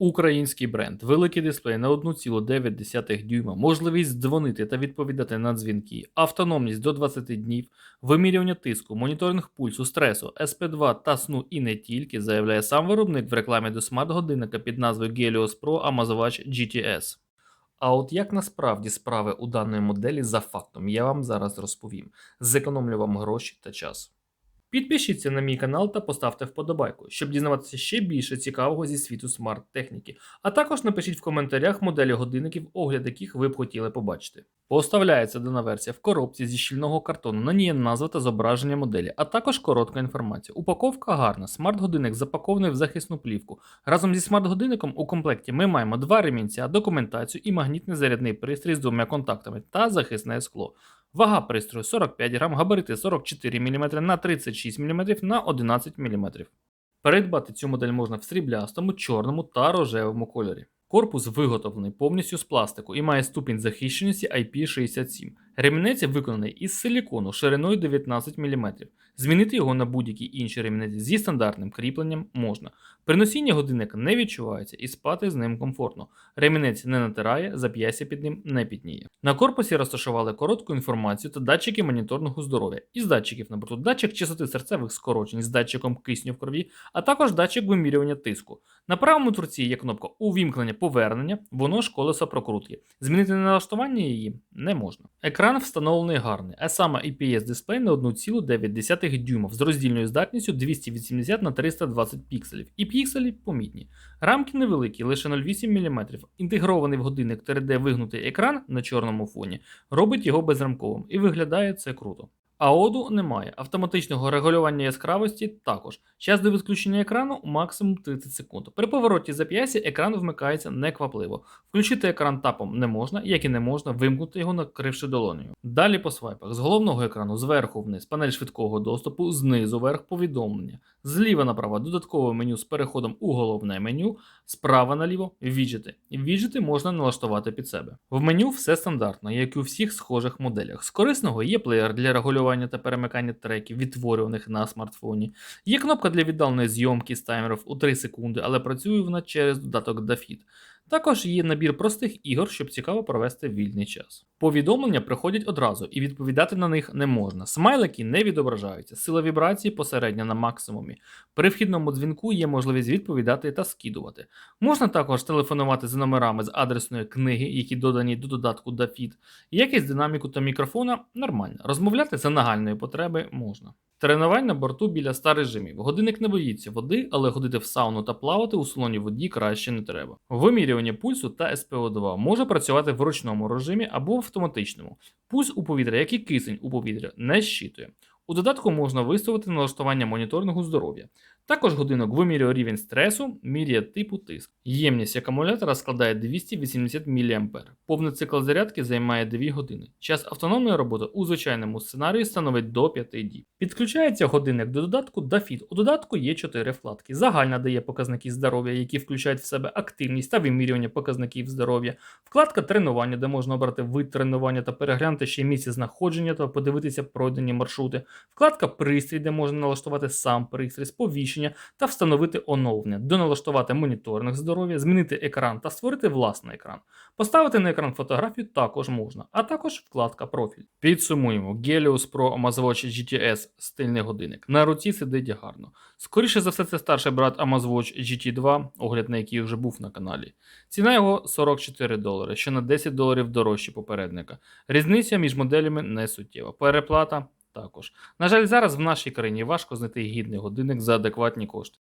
Український бренд, великий дисплей на 1,9 дюйма, можливість дзвонити та відповідати на дзвінки, автономність до 20 днів, вимірювання тиску, моніторинг пульсу, стресу, SP2 та сну і не тільки, заявляє сам виробник в рекламі до смарт-годинника під назвою Helios Pro Amazwatch GTS. А от як насправді справи у даної моделі за фактом, я вам зараз розповім. Зекономлю вам гроші та час. Підпишіться на мій канал та поставте вподобайку, щоб дізнаватися ще більше цікавого зі світу смарт-техніки. А також напишіть в коментарях моделі годинників, огляд яких ви б хотіли побачити. Поставляється дана версія в коробці зі щільного картону. На ній є назва та зображення моделі, а також коротка інформація. Упаковка гарна. Смарт-годинник запакований в захисну плівку. Разом зі смарт-годинником у комплекті ми маємо два ремінця, документацію і магнітний зарядний пристрій з двома контактами та захисне скло. Вага пристрою 45 грам, габарити 44 мм на 36 мм на 11 мм. Передбати цю модель можна в сріблястому, чорному та рожевому кольорі. Корпус виготовлений повністю з пластику і має ступінь захищеності IP67. Ремінець виконаний із силікону шириною 19 мм. Змінити його на будь-який інший ремінець зі стандартним кріпленням можна. При носінні годинника не відчувається і спати з ним комфортно. Ремінець не натирає, зап'ястя під ним не пітніє. На корпусі розташували коротку інформацію та датчики моніторного здоров'я. Із датчиків на борту датчик частоти серцевих скорочень з датчиком кисню в крові, а також датчик вимірювання тиску. На правому торці є кнопка увімкнення повернення, воно ж колесо прокрутки. Змінити налаштування її не можна. Екран встановлений гарний, а саме IPS дисплей на 1,9 дюймов з роздільною здатністю 280 на 320 пікселів. І пікселі помітні. Рамки невеликі, лише 0,8 мм. Інтегрований в годинник 3D вигнутий екран на чорному фоні робить його безрамковим і виглядає це круто. АОДу немає, автоматичного регулювання яскравості також. Час до відключення екрану максимум 30 секунд. При повороті зап'ясті екран вмикається неквапливо. Включити екран тапом не можна, як і не можна вимкнути його, накривши долонею. Далі по свайпах з головного екрану зверху вниз, панель швидкого доступу, знизу вверх повідомлення. Зліва направо додаткове меню з переходом у головне меню, справа наліво віджити. Віджити можна налаштувати під себе. В меню все стандартно, як і у всіх схожих моделях. З корисного є плеєр для регулювання та перемикання треків, відтворюваних на смартфоні. Є кнопка для віддаленої зйомки з таймерів у 3 секунди, але працює вона через додаток DaFit. Також є набір простих ігор, щоб цікаво провести вільний час. Повідомлення приходять одразу і відповідати на них не можна. Смайлики не відображаються, сила вібрації посередня на максимумі. При вхідному дзвінку є можливість відповідати та скидувати. Можна також телефонувати за номерами з адресної книги, які додані до додатку DaFit. Якість динаміку та мікрофона нормальна. Розмовляти за нагальної потреби можна. Тренувань на борту біля 100 режимів. Годинник не боїться води, але ходити в сауну та плавати у солоні воді краще не треба. Вимірювання пульсу та СПО2 може працювати в ручному режимі або в автоматичному. Пульс у повітря, як і кисень у повітря, не щитує. У додатку можна виставити налаштування моніторингу здоров'я. Також годинок вимірює рівень стресу, міряє типу тиск. Ємність акумулятора складає 280 мА. Повний цикл зарядки займає 2 години. Час автономної роботи у звичайному сценарії становить до 5 діб. Підключається годинник до додатку DaFit. У додатку є 4 вкладки. Загальна дає показники здоров'я, які включають в себе активність та вимірювання показників здоров'я. Вкладка тренування, де можна обрати вид тренування та переглянути ще місце знаходження та подивитися пройдені маршрути. Вкладка пристрій, де можна налаштувати сам пристрій, сповіщення та встановити оновлення, доналаштувати моніторинг здоров'я, змінити екран та створити власний екран. Поставити на екран фотографію також можна, а також вкладка профіль. Підсумуємо: Helios Pro Amazwatch GTS стильний годинник. На руці сидить гарно. Скоріше за все, це старший брат Amazwatch GT2, огляд на який вже був на каналі. Ціна його 44 долари, що на 10 доларів дорожче попередника. Різниця між моделями не суттєва. Переплата також. На жаль, зараз в нашій країні важко знайти гідний годинник за адекватні кошти.